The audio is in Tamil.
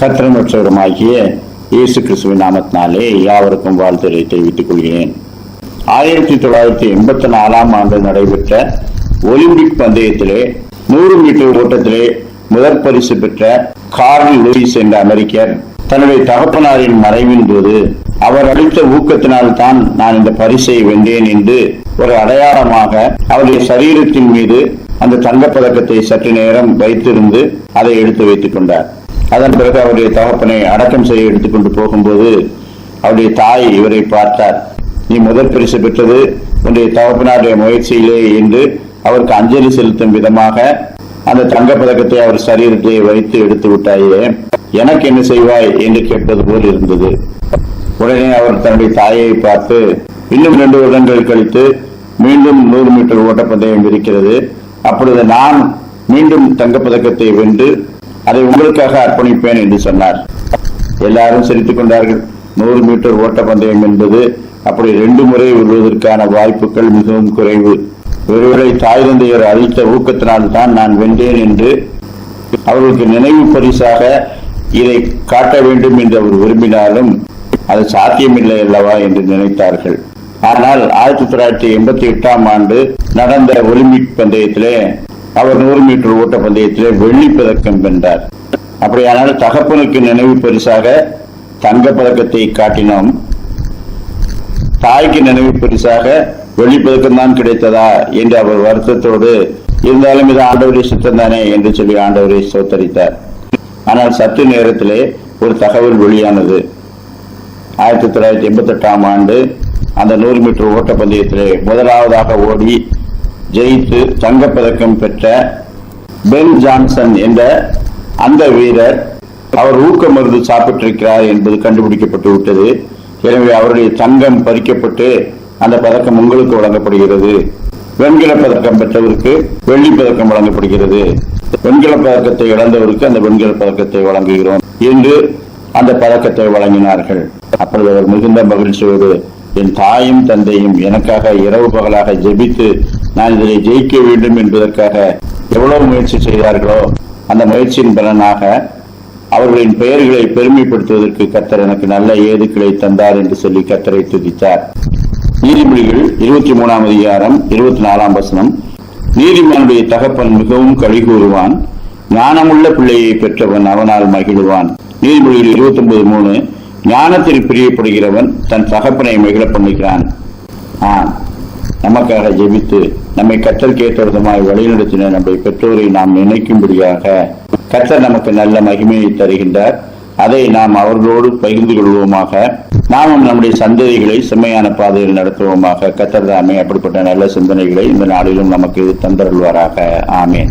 கத்திரமற்றவருமாகிய இயேசு கிறிஸ்துவின் நாமத்தினாலே யாவருக்கும் வாழ்த்துரை தெரிவித்துக் கொள்கிறேன் ஆயிரத்தி தொள்ளாயிரத்தி எண்பத்தி நாலாம் ஆண்டு நடைபெற்ற ஒலிம்பிக் பந்தயத்திலே நூறு மீட்டர் ஓட்டத்திலே முதற் பரிசு பெற்ற கார்ல் லூயிஸ் என்ற அமெரிக்கர் தன்னுடைய தகப்பனாரின் மறைவின் போது அவர் அளித்த ஊக்கத்தினால் தான் நான் இந்த பரிசை வென்றேன் என்று ஒரு அடையாளமாக அவருடைய சரீரத்தின் மீது அந்த தங்கப்பதக்கத்தை சற்று நேரம் வைத்திருந்து அதை எடுத்து வைத்துக் கொண்டார். அதன் பிறகு அவருடைய தகப்பனை அடக்கம் செய்ய எடுத்துக்கொண்டு போகும்போது அவருடைய தாய் இவரை பார்த்தார். நீ முதல் பரிசு பெற்றது உன்னுடைய தகப்பனாருடைய முயற்சியிலே என்று அவருக்கு அஞ்சலி செலுத்தும் விதமாக அந்த தங்கப்பதக்கத்தை அவர் சரீரத்தை வைத்து எடுத்து விட்டாயே எனக்கு என்ன செய்வாய்? என்று கேட்பது போல் இருந்தது. உடனே அவர் தன்னுடைய தாயை பார்த்து இன்னும் இரண்டு வருடங்கள் கழித்து மீண்டும் நூறு மீட்டர் ஓட்டப்பந்தயம் இருக்கிறது. அப்பொழுது நான் மீண்டும் தங்கப்பதக்கத்தை வென்று அதை உங்களுக்காக அர்ப்பணிப்பேன் என்று சொன்னார். எல்லாரும் சிரித்துக் கொண்டார்கள். நூறு மீட்டர் ஓட்ட பந்தயம் என்பது அப்படி ரெண்டு முறை விழுவதற்கான வாய்ப்புகள் மிகவும் குறைவு. ஒருவேளை தாய் தந்தையர் அளித்த ஊக்கத்தினால் தான் நான் வென்றேன் என்று அவர்களுக்கு நினைவு பரிசாக இதை காட்ட வேண்டும் என்று அவர் விரும்பினாலும் அது சாத்தியமில்லை அல்லவா என்று நினைத்தார்கள். ஆனால் ஆயிரத்தி தொள்ளாயிரத்தி எண்பத்தி எட்டாம் ஆண்டு நடந்த ஒலிம்பிக் பந்தயத்திலே அவர் நூறு மீட்டர் ஓட்ட பந்தயத்திலே வெள்ளி பதக்கம் வென்றார். அப்படியானால் தகப்பனுக்கு நினைவு பரிசாக தங்க பதக்கத்தை காட்டினோம். தாய்க்கு நினைவு பரிசாக வெள்ளி பதக்கம் தான் கிடைத்ததா என்று அவர் வருத்தத்தோடு இருந்தாலும் இது ஆண்டவரை சுத்தம் தானே என்று சொல்லி ஆண்டவரை சோத்தரித்தார் ஆனால் சற்று நேரத்திலே ஒரு தகவல் வெளியானது. ஆயிரத்தி தொள்ளாயிரத்தி எண்பத்தி எட்டாம் ஆண்டு அந்த நூறு மீட்டர் ஓட்டப்பந்தயத்திலே முதலாவதாக ஓடி ஜெயித்து தங்கப்பதக்கம் பெற்ற பென் ஜான்சன் என்ற அந்த வீரர் அவர் ஊக்க மருந்து சாப்பிட்டிருக்கிறார் என்பது கண்டுபிடிக்கப்பட்டு விட்டது. எனவே அவருடைய தங்கம் பறிக்கப்பட்டு அந்த பதக்கம் உங்களுக்கு வழங்கப்படுகிறது. வெண்கல பதக்கம் பெற்றவருக்கு வெள்ளி பதக்கம் வழங்கப்படுகிறது. வெண்கல பதக்கத்தை இழந்தவருக்கு அந்த வெண்கல பதக்கத்தை வழங்குகிறோம் என்று அந்த பதக்கத்தை வழங்கினார்கள். அப்பொழுது அவர் மிகுந்த மகிழ்ச்சியோடு என் தாயும் தந்தையும் எனக்காக இரவு பகலாக ஜெபித்து நான் இதனை ஜெயிக்க வேண்டும் என்பதற்காக எவ்வளவு முயற்சி செய்தார்களோ அந்த முயற்சியின் பலனாக அவர்களின் பெயர்களை பெருமைப்படுத்துவதற்கு கத்தர் எனக்கு நல்ல ஏதுக்களை தந்தார் என்று சொல்லி கத்தரை துதித்தார். நீதிமொழிகள் இருபத்தி மூணாம் அதிகாரம் இருபத்தி நாலாம் வசனம். நீதிமானுடைய தகப்பன் மிகவும் கழி கூறுவான் ஞானமுள்ள பிள்ளையை பெற்றவன் அவனால் மகிழ்வான். நீதிமொழிகள் இருபத்தி ஒன்பது மூணு ஞானத்தில் பிரியப்படுகிறவன் தன் சகப்பனை மகிழ பண்ணுகிறான் ஆன் நமக்காக ஜெபித்து நம்மை கத்தருக்கு ஏற்ற விதமாய் வழிநடத்தின நம்முடைய பெற்றோரை நாம் நினைக்கும்படியாக கத்தர் நமக்கு நல்ல மகிமையை தருகின்றார். அதை நாம் அவர்களோடு பகிர்ந்து கொள்வோமாக. நாமும் நம்முடைய சந்ததிகளை செம்மையான பாதையில் நடத்துவோமாக. கத்தர் தாமே அப்படிப்பட்ட நல்ல சிந்தனைகளை இந்த நாளிலும் நமக்கு தந்தருள்வாராக. ஆமேன்.